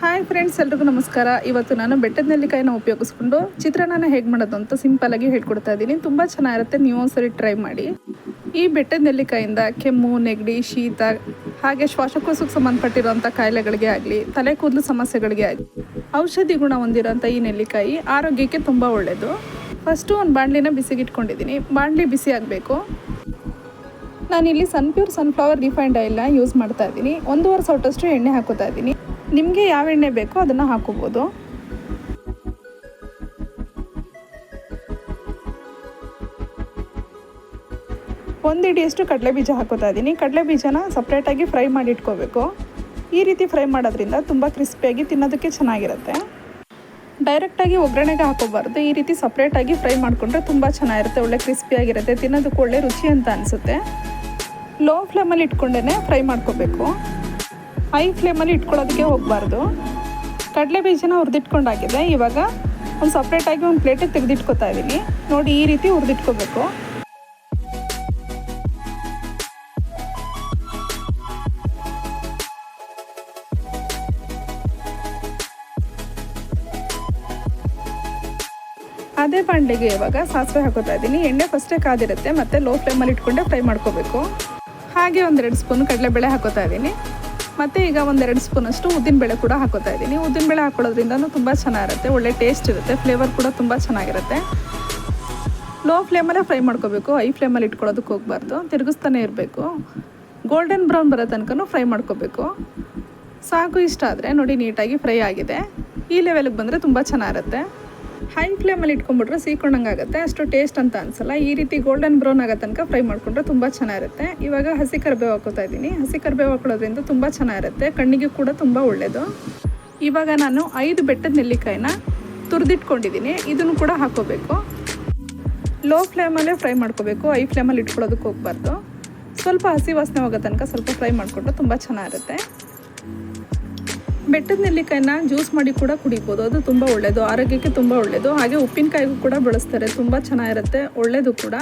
Hi friends ಎಲ್ರಿಗೂ ನಮಸ್ಕಾರ. ಇವತ್ತು ನಾನು ಬೆಟ್ಟದ ನೆಲ್ಲಿಕಾಯಿನ ಉಪಯೋಗಿಸ್ಕೊಂಡು ಚಿತ್ರಾನ್ನ ಹೇಗೆ ಮಾಡೋದು ಅಂತ ಸಿಂಪಲ್ ಆಗಿ ಹೇಳ್ಕೊಡ್ತಾ ಇದ್ದೀನಿ. ತುಂಬ ಚೆನ್ನಾಗಿರುತ್ತೆ, ನೀವು ಒಂದ್ಸರಿ ಟ್ರೈ ಮಾಡಿ. ಈ ಬೆಟ್ಟದ ನೆಲ್ಲಿಕಾಯಿಂದ ಕೆಮ್ಮು, ನೆಗಡಿ, ಶೀತ, ಹಾಗೆ ಶ್ವಾಸಕೋಶಕ್ಕೆ ಸಂಬಂಧಪಟ್ಟಿರುವಂಥ ಕಾಯಿಲೆಗಳಿಗೆ ಆಗಲಿ, ತಲೆ ಕೂದಲು ಸಮಸ್ಯೆಗಳಿಗೆ ಆಗಲಿ, ಔಷಧಿ ಗುಣ ಹೊಂದಿರೋಂಥ ಈ ನೆಲ್ಲಿಕಾಯಿ ಆರೋಗ್ಯಕ್ಕೆ ತುಂಬ ಒಳ್ಳೆಯದು ಫಸ್ಟು ಒಂದು ಬಾಣಲಿನ ಬಿಸಿಗಿಟ್ಕೊಂಡಿದ್ದೀನಿ. ಬಾಣಲಿ ಬಿಸಿ ಆಗಬೇಕು. ನಾನಿಲ್ಲಿ ಸನ್ಪ್ಯೂರ್ ಸನ್ಫ್ಲವರ್ ರಿಫೈಂಡ್ ಆಯಿಲ್ನ ಯೂಸ್ ಮಾಡ್ತಾ ಇದ್ದೀನಿ. ಒಂದೂವರೆ ಸೌಟಷ್ಟು ಎಣ್ಣೆ ಹಾಕೋತಾ ಇದ್ದೀನಿ. ನಿಮಗೆ ಯಾವ ಎಣ್ಣೆ ಬೇಕೋ ಅದನ್ನು ಹಾಕೋಬೋದು. ಒಂದು ಇಡಿಯಷ್ಟು ಕಡಲೆ ಬೀಜ ಹಾಕೋತಾ ಇದ್ದೀನಿ. ಕಡಲೆ ಬೀಜನ ಸಪ್ರೇಟಾಗಿ ಫ್ರೈ ಮಾಡಿ ಇಟ್ಕೋಬೇಕು. ಈ ರೀತಿ ಫ್ರೈ ಮಾಡೋದ್ರಿಂದ ತುಂಬ ಕ್ರಿಸ್ಪಿಯಾಗಿ ತಿನ್ನೋದಕ್ಕೆ ಚೆನ್ನಾಗಿರುತ್ತೆ. ಡೈರೆಕ್ಟಾಗಿ ಒಗ್ಗರಣೆಗೆ ಹಾಕೋಬಾರ್ದು. ಈ ರೀತಿ ಸಪ್ರೇಟಾಗಿ ಫ್ರೈ ಮಾಡಿಕೊಂಡ್ರೆ ತುಂಬ ಚೆನ್ನಾಗಿರುತ್ತೆ, ಒಳ್ಳೆ ಕ್ರಿಸ್ಪಿಯಾಗಿರುತ್ತೆ ತಿನ್ನೋದಕ್ಕೆ ಒಳ್ಳೆ ರುಚಿ ಅಂತ ಅನಿಸುತ್ತೆ. ಲೋ ಫ್ಲೇಮಲ್ಲಿ ಇಟ್ಕೊಂಡೇ ಫ್ರೈ ಮಾಡ್ಕೋಬೇಕು. ಹೈ ಫ್ಲೇಮಲ್ಲಿ ಇಟ್ಕೊಳ್ಳೋದಕ್ಕೆ ಹೋಗಬಾರ್ದು. ಕಡಲೆ ಬೀಜನ ಹುರಿದಿಟ್ಕೊಂಡಾಗಿದೆ. ಇವಾಗ ಒಂದು ಸಪ್ರೇಟಾಗಿ ಒಂದು ಪ್ಲೇಟಿಗೆ ತೆಗೆದಿಟ್ಕೊತಾ ಇದ್ದೀನಿ ನೋಡಿ ಈ ರೀತಿ ಹುರಿದಿಟ್ಕೋಬೇಕು. ಅದೇ ಬಾಂಡೆಗೆ ಇವಾಗ ಸಾಸಿವೆ ಹಾಕೋತಾ ಇದ್ದೀನಿ ಎಣ್ಣೆ ಫಸ್ಟೇ ಕಾದಿರುತ್ತೆ. ಮತ್ತು ಲೋ ಫ್ಲೇಮಲ್ಲಿ ಇಟ್ಕೊಂಡೆ ಫ್ರೈ ಮಾಡ್ಕೋಬೇಕು. ಹಾಗೆ ಒಂದೆರಡು ಸ್ಪೂನ್ ಕಡಲೆಬೇಳೆ ಹಾಕೋತಾ ಇದ್ದೀನಿ ಮತ್ತು ಈಗ ಒಂದೆರಡು ಸ್ಪೂನಷ್ಟು ಉದ್ದಿನಬೇಳೆ ಕೂಡ ಹಾಕೋತಾ ಇದ್ದೀನಿ. ಉದ್ದಿನಬೇಳೆ ಹಾಕೊಳ್ಳೋದ್ರಿಂದ ತುಂಬ ಚೆನ್ನಾಗಿರುತ್ತೆ, ಒಳ್ಳೆ ಟೇಸ್ಟ್ ಇರುತ್ತೆ ಫ್ಲೇವರ್ ಕೂಡ ತುಂಬ ಚೆನ್ನಾಗಿರುತ್ತೆ. ಲೋ ಫ್ಲೇಮಲ್ಲೇ ಫ್ರೈ ಮಾಡ್ಕೋಬೇಕು ಹೈ ಫ್ಲೇಮಲ್ಲಿ ಇಟ್ಕೊಳ್ಳೋದಕ್ಕೆ ಹೋಗಬಾರ್ದು, ತಿರುಗಿಸ್ತಾನೆ ಇರಬೇಕು. ಗೋಲ್ಡನ್ ಬ್ರೌನ್ ಬರೋ ತನಕ ಫ್ರೈ ಮಾಡ್ಕೋಬೇಕು. ಸಾಕು ಇಷ್ಟ ಆದರೆ ನೋಡಿ ನೀಟಾಗಿ ಫ್ರೈ ಆಗಿದೆ. ಈ ಲೆವೆಲ್ಗೆ ಬಂದರೆ ತುಂಬ ಚೆನ್ನಾಗಿರುತ್ತೆ. ಹೈ ಫ್ಲೇಮಲ್ಲಿ ಇಟ್ಕೊಂಡ್ಬಿಟ್ರೆ ಸೀಕೊಂಡಂಗೆ ಆಗುತ್ತೆ. ಅಷ್ಟು ಟೇಸ್ಟ್ ಅಂತ ಅನಿಸಲ್ಲ. ಈ ರೀತಿ ಗೋಲ್ಡನ್ ಬ್ರೌನ್ ಆಗೋ ತನಕ ಫ್ರೈ ಮಾಡಿಕೊಂಡ್ರೆ ತುಂಬ ಚೆನ್ನಾಗಿರುತ್ತೆ. ಇವಾಗ ಹಸಿ ಕರಿಬೇವು ಹಾಕೋತಾ ಇದ್ದೀನಿ. ಹಸಿ ಕರಿಬೇವು ಹಾಕೊಳ್ಳೋದ್ರಿಂದ ತುಂಬ ಚೆನ್ನಾಗಿರುತ್ತೆ. ಕಣ್ಣಿಗೆ ಕೂಡ ತುಂಬ ಒಳ್ಳೆಯದು ಇವಾಗ ನಾನು ಐದು ಬೆಟ್ಟದ ನೆಲ್ಲಿಕಾಯಿನ ತುರಿದಿಟ್ಕೊಂಡಿದ್ದೀನಿ. ಇದನ್ನು ಕೂಡ ಹಾಕೋಬೇಕು. ಲೋ ಫ್ಲೇಮಲ್ಲೇ ಫ್ರೈ ಮಾಡ್ಕೋಬೇಕು. ಐ ಫ್ಲೇಮಲ್ಲಿ ಇಟ್ಕೊಳ್ಳೋದಕ್ಕೆ ಹೋಗ್ಬಾರ್ದು. ಸ್ವಲ್ಪ ಹಸಿ ವಾಸನೆ ಹೋಗೋ ತನಕ ಸ್ವಲ್ಪ ಫ್ರೈ ಮಾಡಿಕೊಂಡ್ರೆ ತುಂಬ ಚೆನ್ನಾಗಿರುತ್ತೆ. ಬೆಟ್ಟದ ನೆಲ್ಲಿಕಾಯಿನ ಜ್ಯೂಸ್ ಮಾಡಿ ಕೂಡ ಕುಡಿಬೋದು. ಅದು ತುಂಬ ಒಳ್ಳೆಯದು ಆರೋಗ್ಯಕ್ಕೆ ತುಂಬ ಒಳ್ಳೆಯದು ಹಾಗೆ ಉಪ್ಪಿನಕಾಯಿಗೂ ಕೂಡ ಬಳಸ್ತಾರೆ. ತುಂಬ ಚೆನ್ನಾಗಿರುತ್ತೆ. ಒಳ್ಳೆಯದು ಕೂಡ.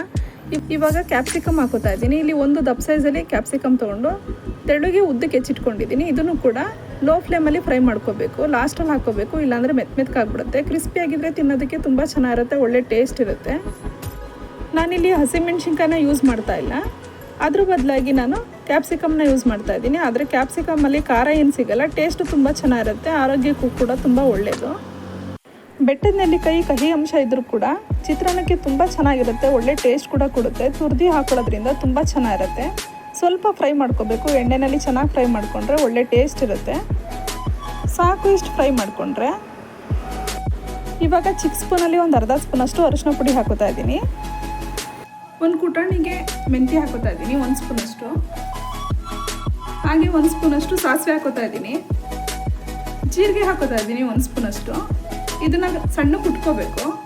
ಇವ್- ಇವಾಗ ಕ್ಯಾಪ್ಸಿಕಮ್ ಹಾಕೋತಾ ಇದ್ದೀನಿ. ಇಲ್ಲಿ ಒಂದು ದಪ್ಪ ಸೈಜಲ್ಲಿ ಕ್ಯಾಪ್ಸಿಕಮ್ ತೊಗೊಂಡು ತೆಳುಗೆ ಉದ್ದಕ್ಕೆ ಹೆಚ್ಚಿಟ್ಕೊಂಡಿದ್ದೀನಿ. ಇದನ್ನು ಕೂಡ ಲೋ ಫ್ಲೇಮಲ್ಲಿ ಫ್ರೈ ಮಾಡ್ಕೋಬೇಕು. ಲಾಸ್ಟಲ್ಲಿ ಹಾಕೋಬೇಕು. ಇಲ್ಲಾಂದರೆ ಮೆತ್ ಮೆತ್ಕಾಗ್ಬಿಡುತ್ತೆ ಕ್ರಿಸ್ಪಿ ಆಗಿದ್ದರೆ ತಿನ್ನೋದಕ್ಕೆ ತುಂಬ ಚೆನ್ನಾಗಿರುತ್ತೆ. ಒಳ್ಳೆ ಟೇಸ್ಟ್ ಇರುತ್ತೆ. ನಾನಿಲ್ಲಿ ಹಸಿಮೆಣ್ಸಿನ್ಕಾಯಿನ ಯೂಸ್ ಮಾಡ್ತಾ ಇಲ್ಲ. ಅದ್ರ ಬದಲಾಗಿ ನಾನು ಕ್ಯಾಪ್ಸಿಕಮ್ನ ಯೂಸ್ ಮಾಡ್ತಾ ಇದ್ದೀನಿ. ಆದರೆ ಕ್ಯಾಪ್ಸಿಕಮಲ್ಲಿ ಖಾರ ಏನು ಸಿಗಲ್ಲ. ಟೇಸ್ಟ್ ತುಂಬ ಚೆನ್ನಾಗಿರುತ್ತೆ. ಆರೋಗ್ಯಕ್ಕೂ ಕೂಡ ತುಂಬ ಒಳ್ಳೆಯದು ಬೆಟ್ಟದ ನೆಲ್ಲಿಕಾಯಿ ಕಹಿ ಅಂಶ ಇದ್ದರೂ ಕೂಡ ಚಿತ್ರಾನ್ನಕ್ಕೆ ತುಂಬ ಚೆನ್ನಾಗಿರುತ್ತೆ. ಒಳ್ಳೆ ಟೇಸ್ಟ್ ಕೂಡ ಕೊಡುತ್ತೆ. ತುರ್ದಿ ಹಾಕೊಳ್ಳೋದ್ರಿಂದ ತುಂಬ ಚೆನ್ನಾಗಿರುತ್ತೆ. ಸ್ವಲ್ಪ ಫ್ರೈ ಮಾಡ್ಕೋಬೇಕು. ಎಣ್ಣೆಯಲ್ಲಿ ಚೆನ್ನಾಗಿ ಫ್ರೈ ಮಾಡಿಕೊಂಡ್ರೆ ಒಳ್ಳೆ ಟೇಸ್ಟ್ ಇರುತ್ತೆ. ಸಾಕು ಇಷ್ಟು ಫ್ರೈ ಮಾಡಿಕೊಂಡ್ರೆ. ಇವಾಗ ಚಿಕ್ಕ ಸ್ಪೂನಲ್ಲಿ ಒಂದು ಅರ್ಧ ಸ್ಪೂನಷ್ಟು ಅರಿಶಿನ ಪುಡಿ ಹಾಕೋತಾ ಇದ್ದೀನಿ. ಒಂದು ಕುಟಾಣಿಗೆ ಮೆಂತ್ಯ ಹಾಕೋತಾ ಇದ್ದೀನಿ. ಒಂದು ಸ್ಪೂನಷ್ಟು ಹಾಗೆ ಒಂದು ಸ್ಪೂನಷ್ಟು ಸಾಸಿವೆ ಹಾಕೋತಾ ಇದ್ದೀನಿ. ಜೀರಿಗೆ ಹಾಕೋತಾ ಇದ್ದೀನಿ ಒಂದು ಸ್ಪೂನಷ್ಟು. ಇದನ್ನ ಸಣ್ಣ ಕುಟ್ಕೋಬೇಕು.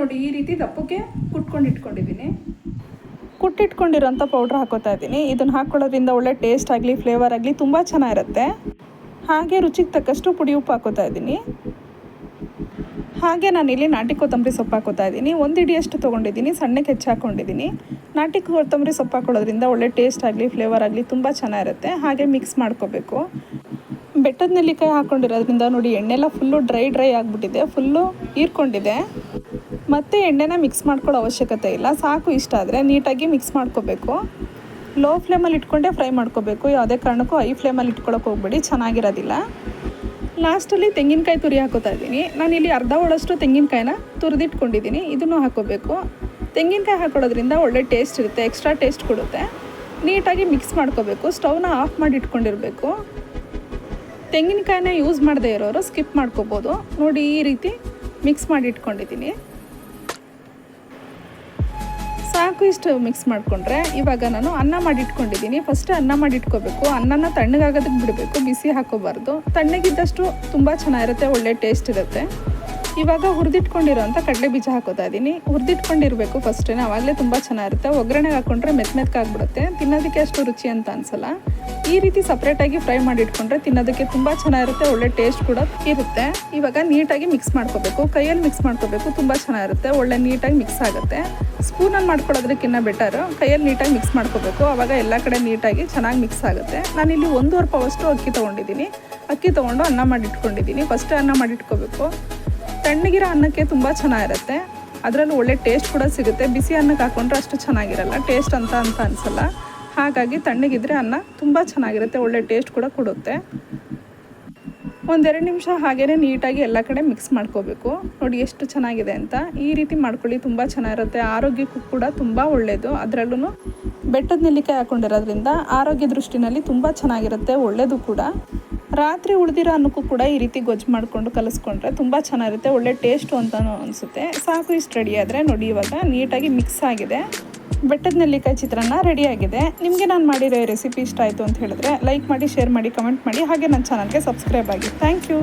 ನೋಡಿ, ಈ ರೀತಿ ದಪ್ಪಕ್ಕೆ ಕುಟ್ಕೊಂಡು ಇಟ್ಕೊಂಡಿದ್ದೀನಿ. ಕುಟ್ಟಿಟ್ಕೊಂಡಿರೋಂಥ ಪೌಡ್ರ್ ಹಾಕೋತಾ ಇದ್ದೀನಿ. ಇದನ್ನು ಹಾಕ್ಕೊಳ್ಳೋದ್ರಿಂದ ಒಳ್ಳೆ ಟೇಸ್ಟ್ ಆಗಲಿ ಫ್ಲೇವರ್ ಆಗಲಿ ತುಂಬ ಚೆನ್ನಾಗಿರುತ್ತೆ. ಹಾಗೆ ರುಚಿಗೆ ತಕ್ಕಷ್ಟು ಪುಡಿ ಉಪ್ಪು ಹಾಕೋತಾ ಇದ್ದೀನಿ. ಹಾಗೆ ನಾನಿಲ್ಲಿ ನಾಟಿ ಕೊತ್ತಂಬರಿ ಸೊಪ್ಪು ಹಾಕೋತಾ ಇದ್ದೀನಿ. ಒಂದು ಇಡಿಯಷ್ಟು ತೊಗೊಂಡಿದ್ದೀನಿ, ಸಣ್ಣಕ್ಕೆ ಹೆಚ್ಚು ಹಾಕ್ಕೊಂಡಿದ್ದೀನಿ ನಾಟಿ ಕೊತ್ತಂಬರಿ ಸೊಪ್ಪು ಹಾಕೊಳ್ಳೋದ್ರಿಂದ ಒಳ್ಳೆ ಟೇಸ್ಟ್ ಆಗಲಿ ಫ್ಲೇವರ್ ಆಗಲಿ ತುಂಬ ಚೆನ್ನಾಗಿರುತ್ತೆ. ಹಾಗೆ ಮಿಕ್ಸ್ ಮಾಡ್ಕೋಬೇಕು. ಬೆಟ್ಟದ ನೆಲ್ಲಿಕಾಯಿ ಹಾಕ್ಕೊಂಡಿರೋದ್ರಿಂದ ನೋಡಿ, ಎಣ್ಣೆಲ್ಲ ಫುಲ್ಲು ಡ್ರೈ ಡ್ರೈ ಆಗಿಬಿಟ್ಟಿದೆ. ಫುಲ್ಲು ಹೀರ್ಕೊಂಡಿದೆ ಮತ್ತೆ ಎಣ್ಣೆನ ಮಿಕ್ಸ್ ಮಾಡ್ಕೊಳ್ಳೋ ಅವಶ್ಯಕತೆ ಇಲ್ಲ. ಸಾಕು ಇಷ್ಟ ಆದರೆ ನೀಟಾಗಿ ಮಿಕ್ಸ್ ಮಾಡ್ಕೋಬೇಕು. ಲೋ ಫ್ಲೇಮಲ್ಲಿ ಇಟ್ಕೊಂಡೇ ಫ್ರೈ ಮಾಡ್ಕೋಬೇಕು. ಯಾವುದೇ ಕಾರಣಕ್ಕೂ ಹೈ ಫ್ಲೇಮಲ್ಲಿ ಇಟ್ಕೊಳಕ್ಕೆ ಹೋಗ್ಬೇಡಿ. ಚೆನ್ನಾಗಿರೋದಿಲ್ಲ. ಲಾಸ್ಟಲ್ಲಿ ತೆಂಗಿನಕಾಯಿ ತುರಿ ಹಾಕೋತಾ ಇದ್ದೀನಿ. ನಾನಿಲ್ಲಿ ಅರ್ಧ ಒಳಷ್ಟು ತೆಂಗಿನಕಾಯಿನ ತುರಿದಿಟ್ಕೊಂಡಿದ್ದೀನಿ. ಇದನ್ನು ಹಾಕೋಬೇಕು. ತೆಂಗಿನಕಾಯಿ ಹಾಕೊಳ್ಳೋದ್ರಿಂದ ಒಳ್ಳೆ ಟೇಸ್ಟ್ ಇರುತ್ತೆ. ಎಕ್ಸ್ಟ್ರಾ ಟೇಸ್ಟ್ ಕೊಡುತ್ತೆ. ನೀಟಾಗಿ ಮಿಕ್ಸ್ ಮಾಡ್ಕೋಬೇಕು. ಸ್ಟವ್ನ ಆಫ್ ಮಾಡಿ ಇಟ್ಕೊಂಡಿರಬೇಕು. ತೆಂಗಿನಕಾಯಿನ ಯೂಸ್ ಮಾಡದೇ ಇರೋರು ಸ್ಕಿಪ್ ಮಾಡ್ಕೋಬೋದು. ನೋಡಿ ಈ ರೀತಿ ಮಿಕ್ಸ್ ಮಾಡಿ ಇಟ್ಕೊಂಡಿದ್ದೀನಿ. ಸಾಕು ಇಷ್ಟು ಮಿಕ್ಸ್ ಮಾಡಿಕೊಂಡ್ರೆ. ಇವಾಗ ನಾನು ಅನ್ನ ಮಾಡಿಟ್ಕೊಂಡಿದ್ದೀನಿ. ಫಸ್ಟ್ ಅನ್ನ ಮಾಡಿಟ್ಕೋಬೇಕು. ಅನ್ನನ ತಣ್ಣಗಾಗೋದಕ್ಕೆ ಬಿಡಬೇಕು. ಬಿಸಿ ಹಾಕೋಬಾರ್ದು. ತಣ್ಣಗಿದ್ದಷ್ಟು ತುಂಬ ಚೆನ್ನಾಗಿರುತ್ತೆ. ಒಳ್ಳೆ ಟೇಸ್ಟ್ ಇರುತ್ತೆ. ಇವಾಗ ಹುರಿದಿಟ್ಕೊಂಡಿರೋಂಥ ಕಡಲೆ ಬೀಜ ಹಾಕೋತಾ ಇದ್ದೀನಿ. ಹುರಿದಿಟ್ಕೊಂಡಿರಬೇಕು ಫಸ್ಟೇ ಆವಾಗಲೇ ತುಂಬ ಚೆನ್ನಾಗಿರುತ್ತೆ. ಒಗ್ಗರಣೆಗೆ ಹಾಕೊಂಡ್ರೆ ಮೆತ್ ಮೆತ್ತಗಾಗ್ಬಿಡುತ್ತೆ ತಿನ್ನೋದಕ್ಕೆ ಅಷ್ಟು ರುಚಿ ಅಂತ ಅನ್ಸಲ್ಲ. ಈ ರೀತಿ ಸಪ್ರೇಟಾಗಿ ಫ್ರೈ ಮಾಡಿ ಇಟ್ಕೊಂಡ್ರೆ ತಿನ್ನೋದಕ್ಕೆ ತುಂಬ ಚೆನ್ನಾಗಿರುತ್ತೆ. ಒಳ್ಳೆ ಟೇಸ್ಟ್ ಕೂಡ ಇರುತ್ತೆ. ಇವಾಗ ನೀಟಾಗಿ ಮಿಕ್ಸ್ ಮಾಡ್ಕೋಬೇಕು. ಕೈಯಲ್ಲಿ ಮಿಕ್ಸ್ ಮಾಡ್ಕೋಬೇಕು. ತುಂಬ ಚೆನ್ನಾಗಿರುತ್ತೆ. ಒಳ್ಳೆ ನೀಟಾಗಿ ಮಿಕ್ಸ್ ಆಗುತ್ತೆ. ಸ್ಪೂನಲ್ಲಿ ಮಾಡ್ಕೊಳ್ಳೋದಕ್ಕಿಂತ ಬೆಟರ್ ಕೈಯಲ್ಲಿ ನೀಟಾಗಿ ಮಿಕ್ಸ್ ಮಾಡ್ಕೋಬೇಕು. ಆವಾಗ ಎಲ್ಲ ಕಡೆ ನೀಟಾಗಿ ಚೆನ್ನಾಗಿ ಮಿಕ್ಸ್ ಆಗುತ್ತೆ. ನಾನಿಲ್ಲಿ ಒಂದೂವರೆ ಪಾವಷ್ಟು ಅಕ್ಕಿ ತೊಗೊಂಡಿದ್ದೀನಿ. ಅಕ್ಕಿ ತೊಗೊಂಡು ಅನ್ನ ಮಾಡಿಟ್ಕೊಂಡಿದ್ದೀನಿ. ಫಸ್ಟ್ ಅನ್ನ ಮಾಡಿಟ್ಕೋಬೇಕು. ತಣ್ಣಗಿರೋ ಅನ್ನಕ್ಕೆ ತುಂಬ ಚೆನ್ನಾಗಿರುತ್ತೆ. ಅದರಲ್ಲೂ ಒಳ್ಳೆ ಟೇಸ್ಟ್ ಕೂಡ ಸಿಗುತ್ತೆ. ಬಿಸಿ ಅನ್ನಕ್ಕೆ ಹಾಕೊಂಡ್ರೆ ಅಷ್ಟು ಚೆನ್ನಾಗಿರಲ್ಲ. ಟೇಸ್ಟ್ ಅಂತ ಅಂತ ಅನಿಸಲ್ಲ. ಹಾಗಾಗಿ ತಣ್ಣಗಿದ್ರೆ ಅನ್ನ ತುಂಬ ಚೆನ್ನಾಗಿರುತ್ತೆ. ಒಳ್ಳೆ ಟೇಸ್ಟ್ ಕೂಡ ಕೊಡುತ್ತೆ. ಒಂದೆರಡು ನಿಮಿಷ ಹಾಗೇ ನೀಟಾಗಿ ಎಲ್ಲ ಕಡೆ ಮಿಕ್ಸ್ ಮಾಡ್ಕೋಬೇಕು. ನೋಡಿ ಎಷ್ಟು ಚೆನ್ನಾಗಿದೆ ಅಂತ. ಈ ರೀತಿ ಮಾಡ್ಕೊಳ್ಳಿ, ತುಂಬ ಚೆನ್ನಾಗಿರುತ್ತೆ. ಆರೋಗ್ಯಕ್ಕೂ ಕೂಡ ತುಂಬ ಒಳ್ಳೆಯದು ಅದರಲ್ಲೂ ಬೆಟ್ಟದ ನೆಲ್ಲಿಕಾಯಿ ಹಾಕೊಂಡಿರೋದ್ರಿಂದ ಆರೋಗ್ಯ ದೃಷ್ಟಿನಲ್ಲಿ ತುಂಬ ಚೆನ್ನಾಗಿರುತ್ತೆ. ಒಳ್ಳೆಯದು ಕೂಡ. ರಾತ್ರಿ ಉಳಿದಿರೋ ಅನ್ನಕ್ಕೂ ಕೂಡ ಈ ರೀತಿ ಗೊಜ್ಜು ಮಾಡಿಕೊಂಡು ಕಲಿಸ್ಕೊಂಡ್ರೆ ತುಂಬ ಚೆನ್ನಾಗಿರುತ್ತೆ, ಒಳ್ಳೆ ಟೇಸ್ಟು ಅಂತಲೂ ಅನಿಸುತ್ತೆ. ಸಾಕು ಇಷ್ಟು ರೆಡಿ ಆದರೆ ನೋಡಿ ಇವಾಗ ನೀಟಾಗಿ ಮಿಕ್ಸ್ ಆಗಿದೆ. ಬೆಟ್ಟದ ನೆಲ್ಲಿಕಾಯಿ ಚಿತ್ರಾನ್ನ ರೆಡಿಯಾಗಿದೆ ನಿಮಗೆ ನಾನು ಮಾಡಿರೋ ರೆಸಿಪಿ ಇಷ್ಟ ಆಯಿತು ಅಂತ ಹೇಳಿದ್ರೆ ಲೈಕ್ ಮಾಡಿ ಶೇರ್ ಮಾಡಿ ಕಮೆಂಟ್ ಮಾಡಿ. ಹಾಗೆ ನನ್ನ ಚಾನಲ್ಗೆ ಸಬ್ಸ್ಕ್ರೈಬ್ ಆಗಿ. Thank you